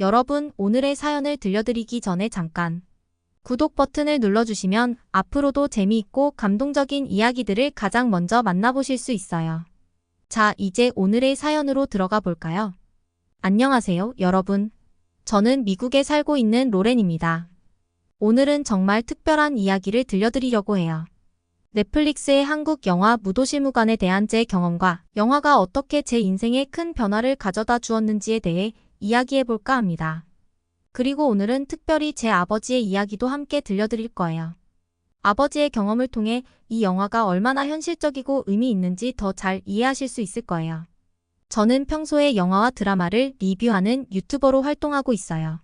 여러분, 오늘의 사연을 들려드리기 전에 잠깐 구독 버튼을 눌러주시면 앞으로도 재미있고 감동적인 이야기들을 가장 먼저 만나보실 수 있어요. 자, 이제 오늘의 사연으로 들어가 볼까요? 안녕하세요, 여러분. 저는 미국에 살고 있는 로렌입니다. 오늘은 정말 특별한 이야기를 들려드리려고 해요. 넷플릭스의 한국 영화 무도실무관에 대한 제 경험과 영화가 어떻게 제 인생에 큰 변화를 가져다 주었는지에 대해 이야기해 볼까 합니다. 그리고 오늘은 특별히 제 아버지의 이야기도 함께 들려드릴 거예요. 아버지의 경험을 통해 이 영화가 얼마나 현실적이고 의미 있는지 더 잘 이해하실 수 있을 거예요. 저는 평소에 영화와 드라마를 리뷰하는 유튜버로 활동하고 있어요.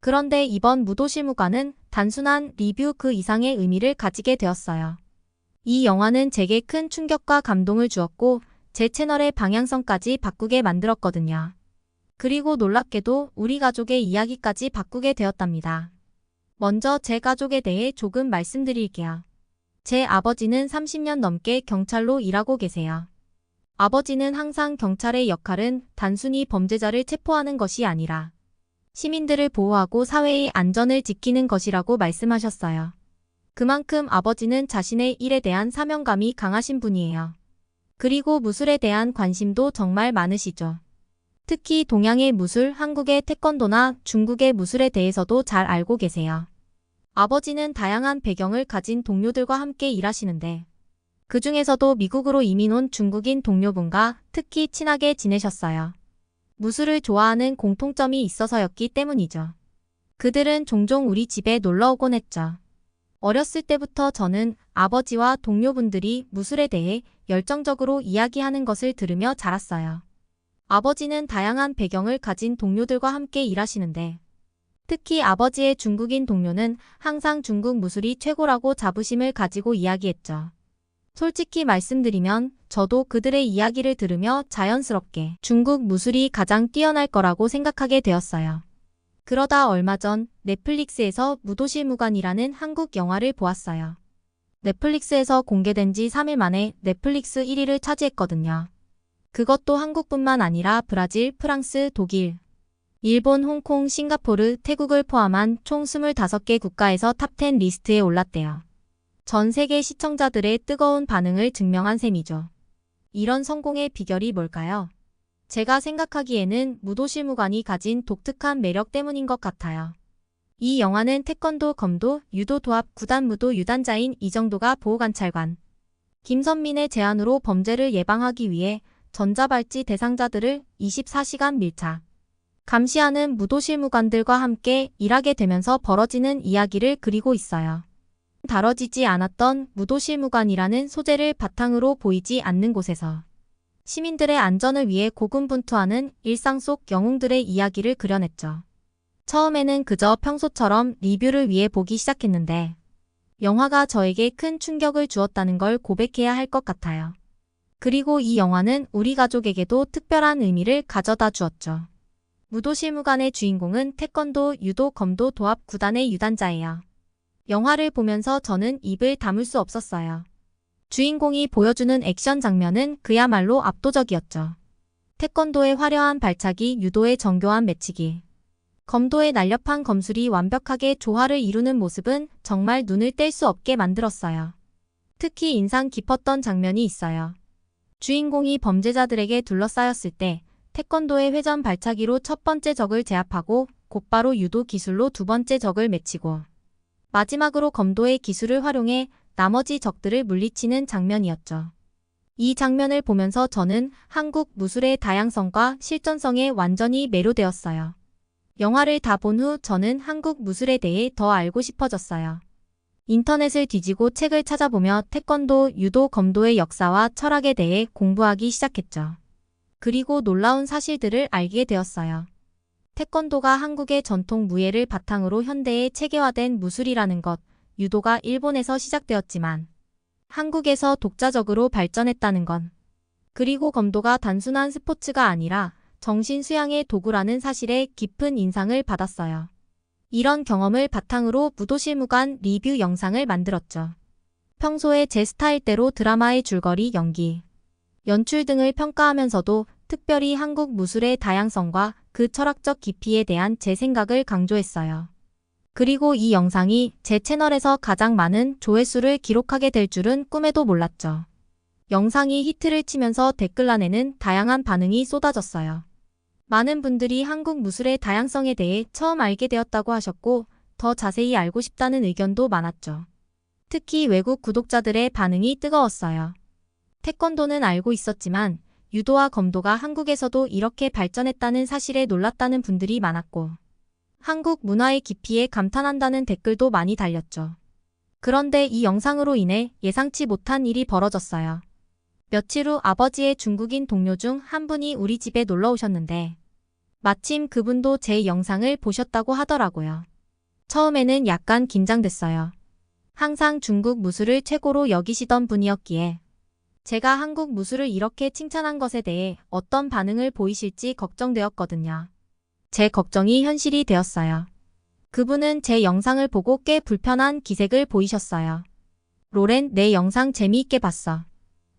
그런데 이번 무도실무관은 단순한 리뷰 그 이상의 의미를 가지게 되었어요. 이 영화는 제게 큰 충격과 감동을 주었고 제 채널의 방향성까지 바꾸게 만들었거든요. 그리고 놀랍게도 우리 가족의 이야기까지 바꾸게 되었답니다. 먼저 제 가족에 대해 조금 말씀드릴게요. 제 아버지는 30년 넘게 경찰로 일하고 계세요. 아버지는 항상 경찰의 역할은 단순히 범죄자를 체포하는 것이 아니라 시민들을 보호하고 사회의 안전을 지키는 것이라고 말씀하셨어요. 그만큼 아버지는 자신의 일에 대한 사명감이 강하신 분이에요. 그리고 무술에 대한 관심도 정말 많으시죠. 특히 동양의 무술, 한국의 태권도나 중국의 무술에 대해서도 잘 알고 계세요. 아버지는 다양한 배경을 가진 동료들과 함께 일하시는데 그 중에서도 미국으로 이민 온 중국인 동료분과 특히 친하게 지내셨어요. 무술을 좋아하는 공통점이 있어서였기 때문이죠. 그들은 종종 우리 집에 놀러 오곤 했죠. 어렸을 때부터 저는 아버지와 동료분들이 무술에 대해 열정적으로 이야기하는 것을 들으며 자랐어요. 아버지는 다양한 배경을 가진 동료들과 함께 일하시는데 특히 아버지의 중국인 동료는 항상 중국 무술이 최고라고 자부심을 가지고 이야기했죠. 솔직히 말씀드리면 저도 그들의 이야기를 들으며 자연스럽게 중국 무술이 가장 뛰어날 거라고 생각하게 되었어요. 그러다 얼마 전 넷플릭스에서 무도실무관이라는 한국 영화를 보았어요. 넷플릭스에서 공개된 지 3일 만에 넷플릭스 1위를 차지했거든요. 그것도 한국뿐만 아니라 브라질, 프랑스, 독일, 일본, 홍콩, 싱가포르, 태국을 포함한 총 25개 국가에서 탑10 리스트에 올랐대요. 전 세계 시청자들의 뜨거운 반응을 증명한 셈이죠. 이런 성공의 비결이 뭘까요? 제가 생각하기에는 무도실무관이 가진 독특한 매력 때문인 것 같아요. 이 영화는 태권도, 검도, 유도 도합, 구단 무도 유단자인 이정도가 보호관찰관. 김선민의 제안으로 범죄를 예방하기 위해 전자발찌 대상자들을 24시간 밀착. 감시하는 무도실무관들과 함께 일하게 되면서 벌어지는 이야기를 그리고 있어요. 다뤄지지 않았던 무도실무관이라는 소재를 바탕으로 보이지 않는 곳에서 시민들의 안전을 위해 고군분투하는 일상 속 영웅들의 이야기를 그려냈죠. 처음에는 그저 평소처럼 리뷰를 위해 보기 시작했는데 영화가 저에게 큰 충격을 주었다는 걸 고백해야 할 것 같아요. 그리고 이 영화는 우리 가족에게도 특별한 의미를 가져다 주었죠. 무도실무관의 주인공은 태권도, 유도, 검도 도합 구단의 유단자예요. 영화를 보면서 저는 입을 다물 수 없었어요. 주인공이 보여주는 액션 장면은 그야말로 압도적이었죠. 태권도의 화려한 발차기, 유도의 정교한 매치기, 검도의 날렵한 검술이 완벽하게 조화를 이루는 모습은 정말 눈을 뗄 수 없게 만들었어요. 특히 인상 깊었던 장면이 있어요. 주인공이 범죄자들에게 둘러싸였을 때 태권도의 회전 발차기로 첫 번째 적을 제압하고 곧바로 유도 기술로 두 번째 적을 맺히고 마지막으로 검도의 기술을 활용해 나머지 적들을 물리치는 장면이었죠. 이 장면을 보면서 저는 한국 무술의 다양성과 실전성에 완전히 매료되었어요. 영화를 다 본 후 저는 한국 무술에 대해 더 알고 싶어졌어요. 인터넷을 뒤지고 책을 찾아보며 태권도, 유도, 검도의 역사와 철학에 대해 공부하기 시작했죠. 그리고 놀라운 사실들을 알게 되었어요. 태권도가 한국의 전통 무예를 바탕으로 현대에 체계화된 무술이라는 것, 유도가 일본에서 시작되었지만 한국에서 독자적으로 발전했다는 건 그리고 검도가 단순한 스포츠가 아니라 정신 수양의 도구라는 사실에 깊은 인상을 받았어요. 이런 경험을 바탕으로 무도실무관 리뷰 영상을 만들었죠. 평소에 제 스타일대로 드라마의 줄거리, 연기, 연출 등을 평가하면서도 특별히 한국 무술의 다양성과 그 철학적 깊이에 대한 제 생각을 강조했어요. 그리고 이 영상이 제 채널에서 가장 많은 조회수를 기록하게 될 줄은 꿈에도 몰랐죠. 영상이 히트를 치면서 댓글란에는 다양한 반응이 쏟아졌어요. 많은 분들이 한국 무술의 다양성에 대해 처음 알게 되었다고 하셨고, 더 자세히 알고 싶다는 의견도 많았죠. 특히 외국 구독자들의 반응이 뜨거웠어요. 태권도는 알고 있었지만, 유도와 검도가 한국에서도 이렇게 발전했다는 사실에 놀랐다는 분들이 많았고, 한국 문화의 깊이에 감탄한다는 댓글도 많이 달렸죠. 그런데 이 영상으로 인해 예상치 못한 일이 벌어졌어요. 며칠 후 아버지의 중국인 동료 중 한 분이 우리 집에 놀러 오셨는데, 마침 그분도 제 영상을 보셨다고 하더라고요. 처음에는 약간 긴장됐어요. 항상 중국 무술을 최고로 여기시던 분이었기에 제가 한국 무술을 이렇게 칭찬한 것에 대해 어떤 반응을 보이실지 걱정되었거든요. 제 걱정이 현실이 되었어요. 그분은 제 영상을 보고 꽤 불편한 기색을 보이셨어요. 로렌, 내 영상 재미있게 봤어.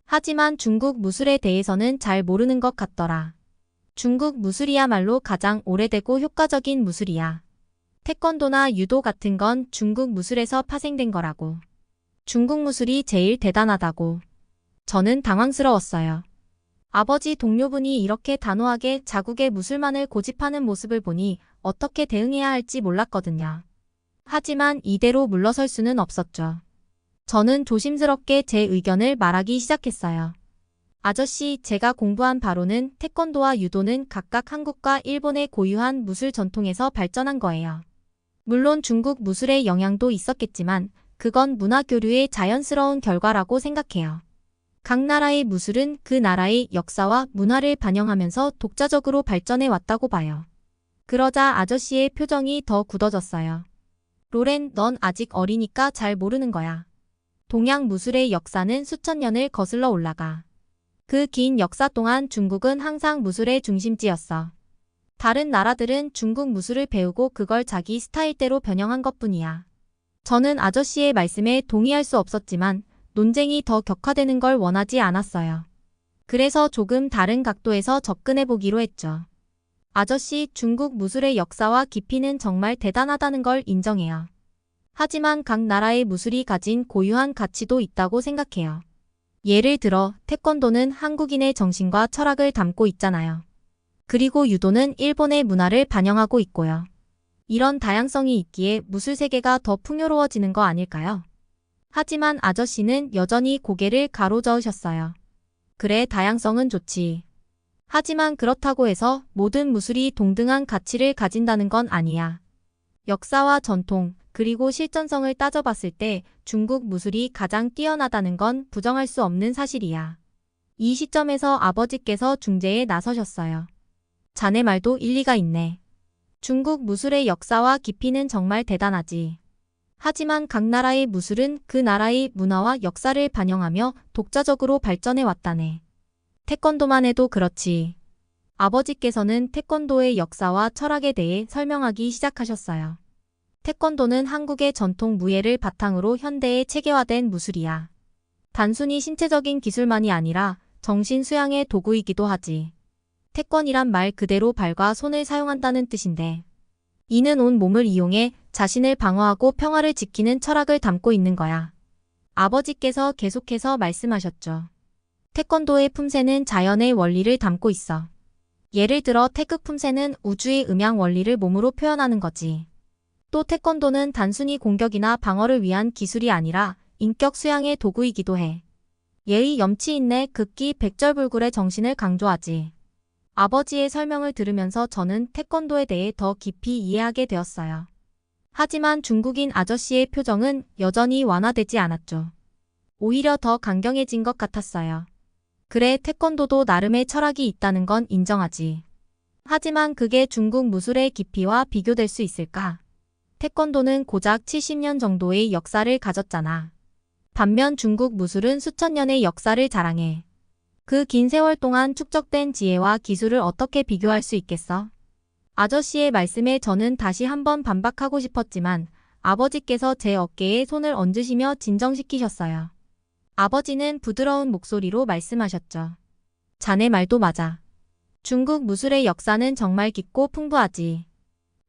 하지만 중국 무술에 대해서는 잘 모르는 것 같더라. 중국 무술이야말로 가장 오래되고 효과적인 무술이야. 태권도나 유도 같은 건 중국 무술에서 파생된 거라고. 중국 무술이 제일 대단하다고. 저는 당황스러웠어요. 아버지 동료분이 이렇게 단호하게 자국의 무술만을 고집하는 모습을 보니 어떻게 대응해야 할지 몰랐거든요. 하지만 이대로 물러설 수는 없었죠. 저는 조심스럽게 제 의견을 말하기 시작했어요. 아저씨, 제가 공부한 바로는 태권도와 유도는 각각 한국과 일본의 고유한 무술 전통에서 발전한 거예요. 물론 중국 무술의 영향도 있었겠지만 그건 문화 교류의 자연스러운 결과라고 생각해요. 각 나라의 무술은 그 나라의 역사와 문화를 반영하면서 독자적으로 발전해 왔다고 봐요. 그러자 아저씨의 표정이 더 굳어졌어요. 로렌, 넌 아직 어리니까 잘 모르는 거야. 동양 무술의 역사는 수천 년을 거슬러 올라가. 그 긴 역사 동안 중국은 항상 무술의 중심지였어. 다른 나라들은 중국 무술을 배우고 그걸 자기 스타일대로 변형한 것 뿐이야. 저는 아저씨의 말씀에 동의할 수 없었지만 논쟁이 더 격화되는 걸 원하지 않았어요. 그래서 조금 다른 각도에서 접근해 보기로 했죠. 아저씨 중국 무술의 역사와 깊이는 정말 대단하다는 걸 인정해요. 하지만 각 나라의 무술이 가진 고유한 가치도 있다고 생각해요. 예를 들어 태권도는 한국인의 정신과 철학을 담고 있잖아요. 그리고 유도는 일본의 문화를 반영하고 있고요. 이런 다양성이 있기에 무술 세계가 더 풍요로워지는 거 아닐까요? 하지만 아저씨는 여전히 고개를 가로저으셨어요. 그래, 다양성은 좋지. 하지만 그렇다고 해서 모든 무술이 동등한 가치를 가진다는 건 아니야. 역사와 전통, 그리고 실전성을 따져봤을 때 중국 무술이 가장 뛰어나다는 건 부정할 수 없는 사실이야. 이 시점에서 아버지께서 중재에 나서셨어요. 자네 말도 일리가 있네. 중국 무술의 역사와 깊이는 정말 대단하지. 하지만 각 나라의 무술은 그 나라의 문화와 역사를 반영하며 독자적으로 발전해 왔다네. 태권도만 해도 그렇지. 아버지께서는 태권도의 역사와 철학에 대해 설명하기 시작하셨어요. 태권도는 한국의 전통 무예를 바탕으로 현대에 체계화된 무술이야. 단순히 신체적인 기술만이 아니라 정신 수양의 도구이기도 하지. 태권이란 말 그대로 발과 손을 사용한다는 뜻인데, 이는 온 몸을 이용해 자신을 방어하고 평화를 지키는 철학을 담고 있는 거야. 아버지께서 계속해서 말씀하셨죠. 태권도의 품새는 자연의 원리를 담고 있어. 예를 들어 태극 품새는 우주의 음양 원리를 몸으로 표현하는 거지. 또 태권도는 단순히 공격이나 방어를 위한 기술이 아니라 인격 수양의 도구이기도 해. 예의 염치인내 극기 백절불굴의 정신을 강조하지. 아버지의 설명을 들으면서 저는 태권도에 대해 더 깊이 이해하게 되었어요. 하지만 중국인 아저씨의 표정은 여전히 완화되지 않았죠. 오히려 더 강경해진 것 같았어요. 그래, 태권도도 나름의 철학이 있다는 건 인정하지. 하지만 그게 중국 무술의 깊이와 비교될 수 있을까? 태권도는 고작 70년 정도의 역사를 가졌잖아. 반면 중국 무술은 수천 년의 역사를 자랑해. 그 긴 세월 동안 축적된 지혜와 기술을 어떻게 비교할 수 있겠어? 아저씨의 말씀에 저는 다시 한번 반박하고 싶었지만 아버지께서 제 어깨에 손을 얹으시며 진정시키셨어요. 아버지는 부드러운 목소리로 말씀하셨죠. 자네 말도 맞아. 중국 무술의 역사는 정말 깊고 풍부하지.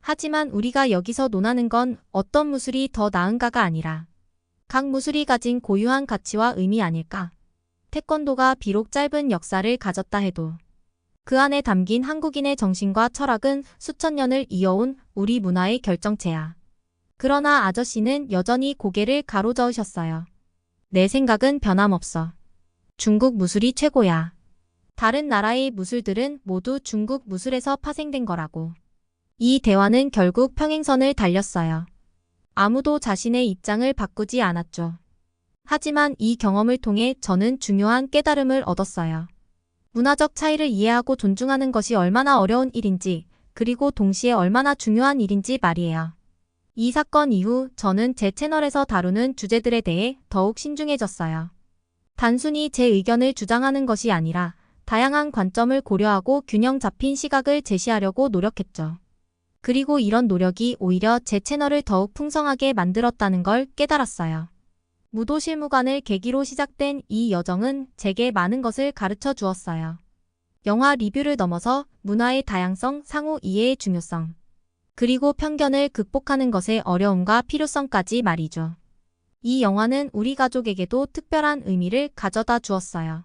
하지만 우리가 여기서 논하는 건 어떤 무술이 더 나은가가 아니라 각 무술이 가진 고유한 가치와 의미 아닐까. 태권도가 비록 짧은 역사를 가졌다 해도 그 안에 담긴 한국인의 정신과 철학은 수천 년을 이어온 우리 문화의 결정체야. 그러나 아저씨는 여전히 고개를 가로저으셨어요. 내 생각은 변함없어. 중국 무술이 최고야. 다른 나라의 무술들은 모두 중국 무술에서 파생된 거라고. 이 대화는 결국 평행선을 달렸어요. 아무도 자신의 입장을 바꾸지 않았죠. 하지만 이 경험을 통해 저는 중요한 깨달음을 얻었어요. 문화적 차이를 이해하고 존중하는 것이 얼마나 어려운 일인지, 그리고 동시에 얼마나 중요한 일인지 말이에요. 이 사건 이후 저는 제 채널에서 다루는 주제들에 대해 더욱 신중해졌어요. 단순히 제 의견을 주장하는 것이 아니라 다양한 관점을 고려하고 균형 잡힌 시각을 제시하려고 노력했죠. 그리고 이런 노력이 오히려 제 채널을 더욱 풍성하게 만들었다는 걸 깨달았어요. 무도실무관을 계기로 시작된 이 여정은 제게 많은 것을 가르쳐 주었어요. 영화 리뷰를 넘어서 문화의 다양성, 상호 이해의 중요성, 그리고 편견을 극복하는 것의 어려움과 필요성까지 말이죠. 이 영화는 우리 가족에게도 특별한 의미를 가져다 주었어요.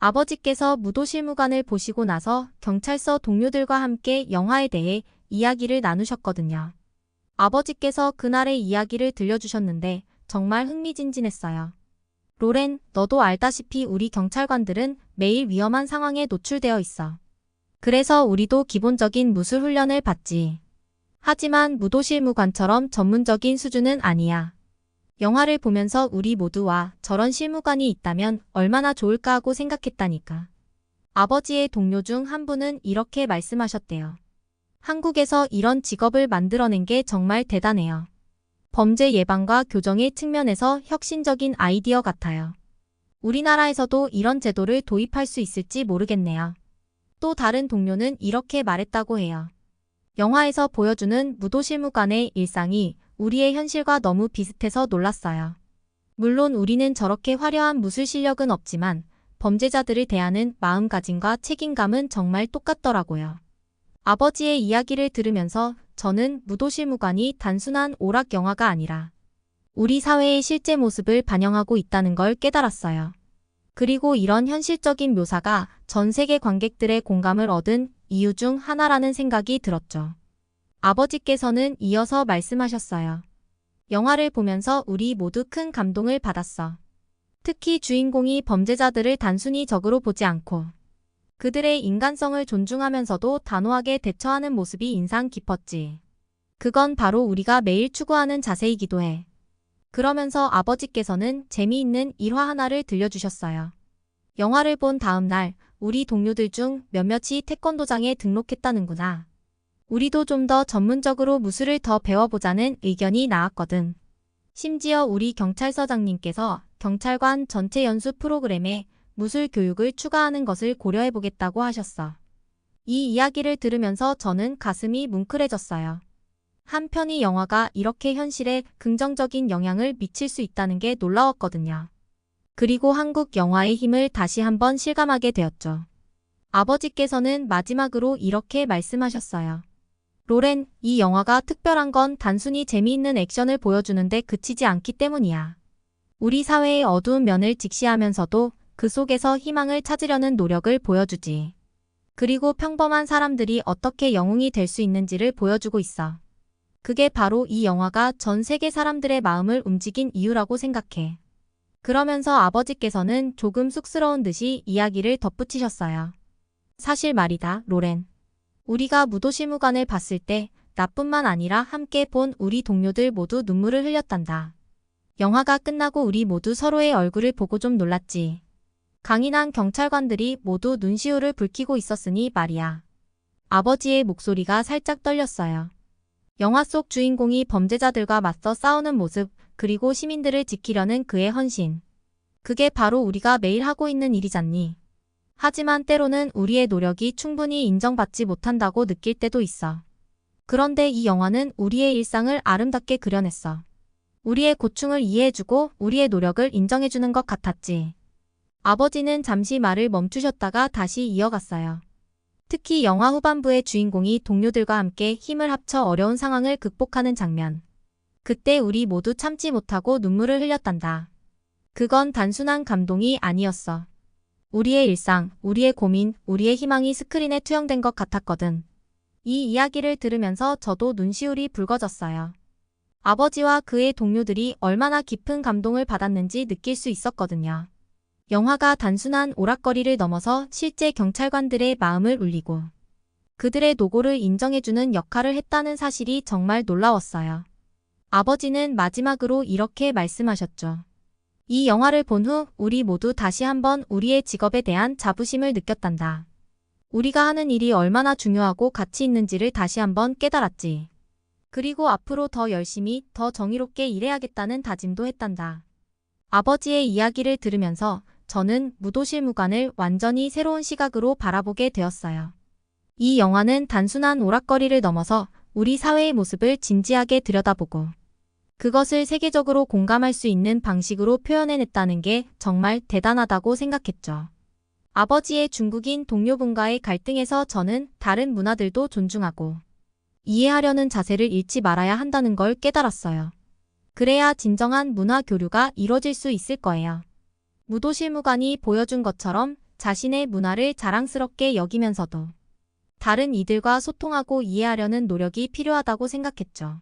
아버지께서 무도실무관을 보시고 나서 경찰서 동료들과 함께 영화에 대해 이야기를 나누셨거든요. 아버지께서 그날의 이야기를 들려주셨는데 정말 흥미진진했어요. 로렌, 너도 알다시피 우리 경찰관들은 매일 위험한 상황에 노출되어 있어. 그래서 우리도 기본적인 무술 훈련을 받지. 하지만 무도실무관처럼 전문적인 수준은 아니야. 영화를 보면서 우리 모두와 저런 실무관이 있다면 얼마나 좋을까 하고 생각했다니까. 아버지의 동료 중 한 분은 이렇게 말씀하셨대요. 한국에서 이런 직업을 만들어낸 게 정말 대단해요. 범죄 예방과 교정의 측면에서 혁신적인 아이디어 같아요. 우리나라에서도 이런 제도를 도입할 수 있을지 모르겠네요. 또 다른 동료는 이렇게 말했다고 해요. 영화에서 보여주는 무도실무관의 일상이 우리의 현실과 너무 비슷해서 놀랐어요. 물론 우리는 저렇게 화려한 무술 실력은 없지만 범죄자들을 대하는 마음가짐과 책임감은 정말 똑같더라고요. 아버지의 이야기를 들으면서 저는 무도실무관이 단순한 오락 영화가 아니라 우리 사회의 실제 모습을 반영하고 있다는 걸 깨달았어요. 그리고 이런 현실적인 묘사가 전 세계 관객들의 공감을 얻은 이유 중 하나라는 생각이 들었죠. 아버지께서는 이어서 말씀하셨어요. 영화를 보면서 우리 모두 큰 감동을 받았어. 특히 주인공이 범죄자들을 단순히 적으로 보지 않고 그들의 인간성을 존중하면서도 단호하게 대처하는 모습이 인상 깊었지. 그건 바로 우리가 매일 추구하는 자세이기도 해. 그러면서 아버지께서는 재미있는 일화 하나를 들려주셨어요. 영화를 본 다음 날 우리 동료들 중 몇몇이 태권도장에 등록했다는구나. 우리도 좀 더 전문적으로 무술을 더 배워보자는 의견이 나왔거든. 심지어 우리 경찰서장님께서 경찰관 전체 연수 프로그램에 무술 교육을 추가하는 것을 고려해보겠다고 하셨어. 이 이야기를 들으면서 저는 가슴이 뭉클해졌어요. 한편 이 영화가 이렇게 현실에 긍정적인 영향을 미칠 수 있다는 게 놀라웠거든요. 그리고 한국 영화의 힘을 다시 한번 실감하게 되었죠. 아버지께서는 마지막으로 이렇게 말씀하셨어요. 로렌, 이 영화가 특별한 건 단순히 재미있는 액션을 보여주는데 그치지 않기 때문이야. 우리 사회의 어두운 면을 직시하면서도 그 속에서 희망을 찾으려는 노력을 보여주지. 그리고 평범한 사람들이 어떻게 영웅이 될 수 있는지를 보여주고 있어. 그게 바로 이 영화가 전 세계 사람들의 마음을 움직인 이유라고 생각해. 그러면서 아버지께서는 조금 쑥스러운 듯이 이야기를 덧붙이셨어요. 사실 말이다, 로렌. 우리가 무도실무관을 봤을 때 나뿐만 아니라 함께 본 우리 동료들 모두 눈물을 흘렸단다. 영화가 끝나고 우리 모두 서로의 얼굴을 보고 좀 놀랐지. 강인한 경찰관들이 모두 눈시울을 붉히고 있었으니 말이야. 아버지의 목소리가 살짝 떨렸어요. 영화 속 주인공이 범죄자들과 맞서 싸우는 모습, 그리고 시민들을 지키려는 그의 헌신. 그게 바로 우리가 매일 하고 있는 일이잖니. 하지만 때로는 우리의 노력이 충분히 인정받지 못한다고 느낄 때도 있어. 그런데 이 영화는 우리의 일상을 아름답게 그려냈어. 우리의 고충을 이해해주고 우리의 노력을 인정해주는 것 같았지. 아버지는 잠시 말을 멈추셨다가 다시 이어갔어요. 특히 영화 후반부의 주인공이 동료들과 함께 힘을 합쳐 어려운 상황을 극복하는 장면. 그때 우리 모두 참지 못하고 눈물을 흘렸단다. 그건 단순한 감동이 아니었어. 우리의 일상, 우리의 고민, 우리의 희망이 스크린에 투영된 것 같았거든. 이 이야기를 들으면서 저도 눈시울이 붉어졌어요. 아버지와 그의 동료들이 얼마나 깊은 감동을 받았는지 느낄 수 있었거든요. 영화가 단순한 오락거리를 넘어서 실제 경찰관들의 마음을 울리고 그들의 노고를 인정해주는 역할을 했다는 사실이 정말 놀라웠어요. 아버지는 마지막으로 이렇게 말씀하셨죠. 이 영화를 본 후 우리 모두 다시 한번 우리의 직업에 대한 자부심을 느꼈단다. 우리가 하는 일이 얼마나 중요하고 가치 있는지를 다시 한번 깨달았지. 그리고 앞으로 더 열심히, 더 정의롭게 일해야겠다는 다짐도 했단다. 아버지의 이야기를 들으면서 저는 무도실무관을 완전히 새로운 시각으로 바라보게 되었어요. 이 영화는 단순한 오락거리를 넘어서 우리 사회의 모습을 진지하게 들여다보고 그것을 세계적으로 공감할 수 있는 방식으로 표현해냈다는 게 정말 대단하다고 생각했죠. 아버지의 중국인 동료분과의 갈등에서 저는 다른 문화들도 존중하고 이해하려는 자세를 잃지 말아야 한다는 걸 깨달았어요. 그래야 진정한 문화 교류가 이뤄질 수 있을 거예요. 무도실무관이 보여준 것처럼 자신의 문화를 자랑스럽게 여기면서도 다른 이들과 소통하고 이해하려는 노력이 필요하다고 생각했죠.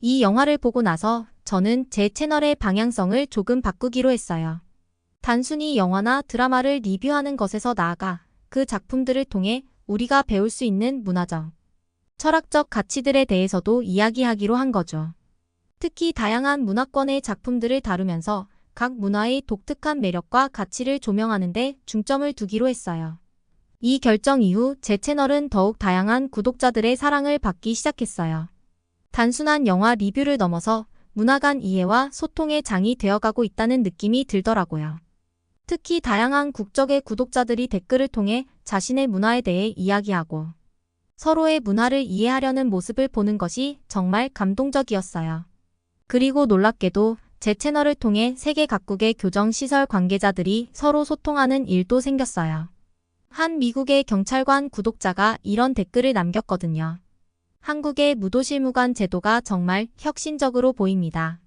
이 영화를 보고 나서 저는 제 채널의 방향성을 조금 바꾸기로 했어요. 단순히 영화나 드라마를 리뷰하는 것에서 나아가 그 작품들을 통해 우리가 배울 수 있는 문화적, 철학적 가치들에 대해서도 이야기하기로 한 거죠. 특히 다양한 문화권의 작품들을 다루면서 각 문화의 독특한 매력과 가치를 조명하는 데 중점을 두기로 했어요. 이 결정 이후 제 채널은 더욱 다양한 구독자들의 사랑을 받기 시작했어요. 단순한 영화 리뷰를 넘어서 문화 간 이해와 소통의 장이 되어가고 있다는 느낌이 들더라고요. 특히 다양한 국적의 구독자들이 댓글을 통해 자신의 문화에 대해 이야기하고 서로의 문화를 이해하려는 모습을 보는 것이 정말 감동적이었어요. 그리고 놀랍게도 제 채널을 통해 세계 각국의 교정시설 관계자들이 서로 소통하는 일도 생겼어요. 한 미국의 경찰관 구독자가 이런 댓글을 남겼거든요. 한국의 무도실무관 제도가 정말 혁신적으로 보입니다.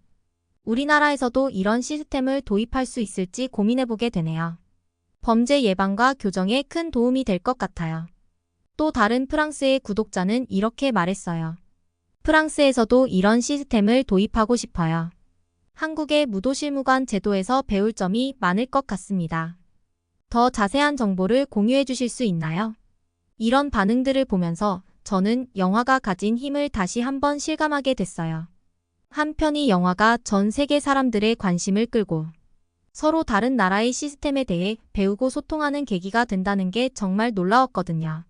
우리나라에서도 이런 시스템을 도입할 수 있을지 고민해보게 되네요. 범죄 예방과 교정에 큰 도움이 될 것 같아요. 또 다른 프랑스의 구독자는 이렇게 말했어요. 프랑스에서도 이런 시스템을 도입하고 싶어요. 한국의 무도실무관 제도에서 배울 점이 많을 것 같습니다. 더 자세한 정보를 공유해 주실 수 있나요? 이런 반응들을 보면서 저는 영화가 가진 힘을 다시 한번 실감하게 됐어요. 한편 이 영화가 전 세계 사람들의 관심을 끌고 서로 다른 나라의 시스템에 대해 배우고 소통하는 계기가 된다는 게 정말 놀라웠거든요.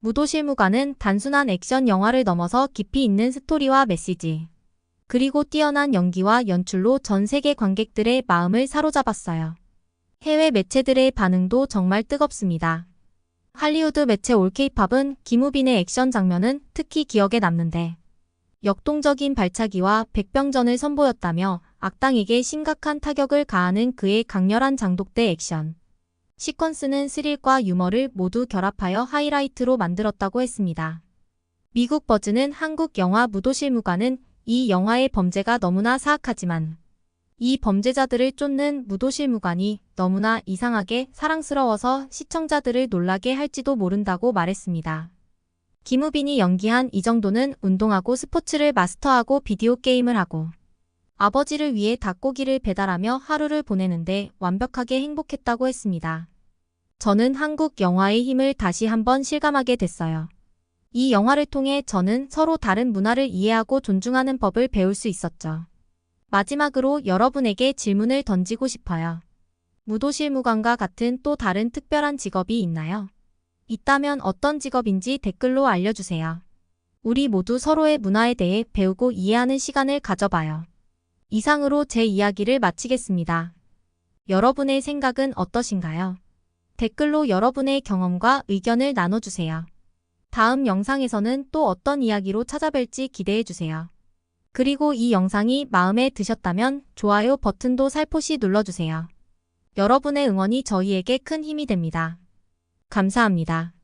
무도실무관은 단순한 액션 영화를 넘어서 깊이 있는 스토리와 메시지, 그리고 뛰어난 연기와 연출로 전 세계 관객들의 마음을 사로잡았어요. 해외 매체들의 반응도 정말 뜨겁습니다. 할리우드 매체 올케이팝은 김우빈의 액션 장면은 특히 기억에 남는데 역동적인 발차기와 백병전을 선보였다며 악당에게 심각한 타격을 가하는 그의 강렬한 장독대 액션. 시퀀스는 스릴과 유머를 모두 결합하여 하이라이트로 만들었다고 했습니다. 미국 버즈는 한국 영화 무도실무관은 이 영화의 범죄가 너무나 사악하지만 이 범죄자들을 쫓는 무도실무관이 너무나 이상하게 사랑스러워서 시청자들을 놀라게 할지도 모른다고 말했습니다. 김우빈이 연기한 이 정도는 운동하고 스포츠를 마스터하고 비디오 게임을 하고 아버지를 위해 닭고기를 배달하며 하루를 보내는데 완벽하게 행복했다고 했습니다. 저는 한국 영화의 힘을 다시 한번 실감하게 됐어요. 이 영화를 통해 저는 서로 다른 문화를 이해하고 존중하는 법을 배울 수 있었죠. 마지막으로 여러분에게 질문을 던지고 싶어요. 무도실무관과 같은 또 다른 특별한 직업이 있나요? 있다면 어떤 직업인지 댓글로 알려주세요. 우리 모두 서로의 문화에 대해 배우고 이해하는 시간을 가져봐요. 이상으로 제 이야기를 마치겠습니다. 여러분의 생각은 어떠신가요? 댓글로 여러분의 경험과 의견을 나눠주세요. 다음 영상에서는 또 어떤 이야기로 찾아뵐지 기대해주세요. 그리고 이 영상이 마음에 드셨다면 좋아요 버튼도 살포시 눌러주세요. 여러분의 응원이 저희에게 큰 힘이 됩니다. 감사합니다.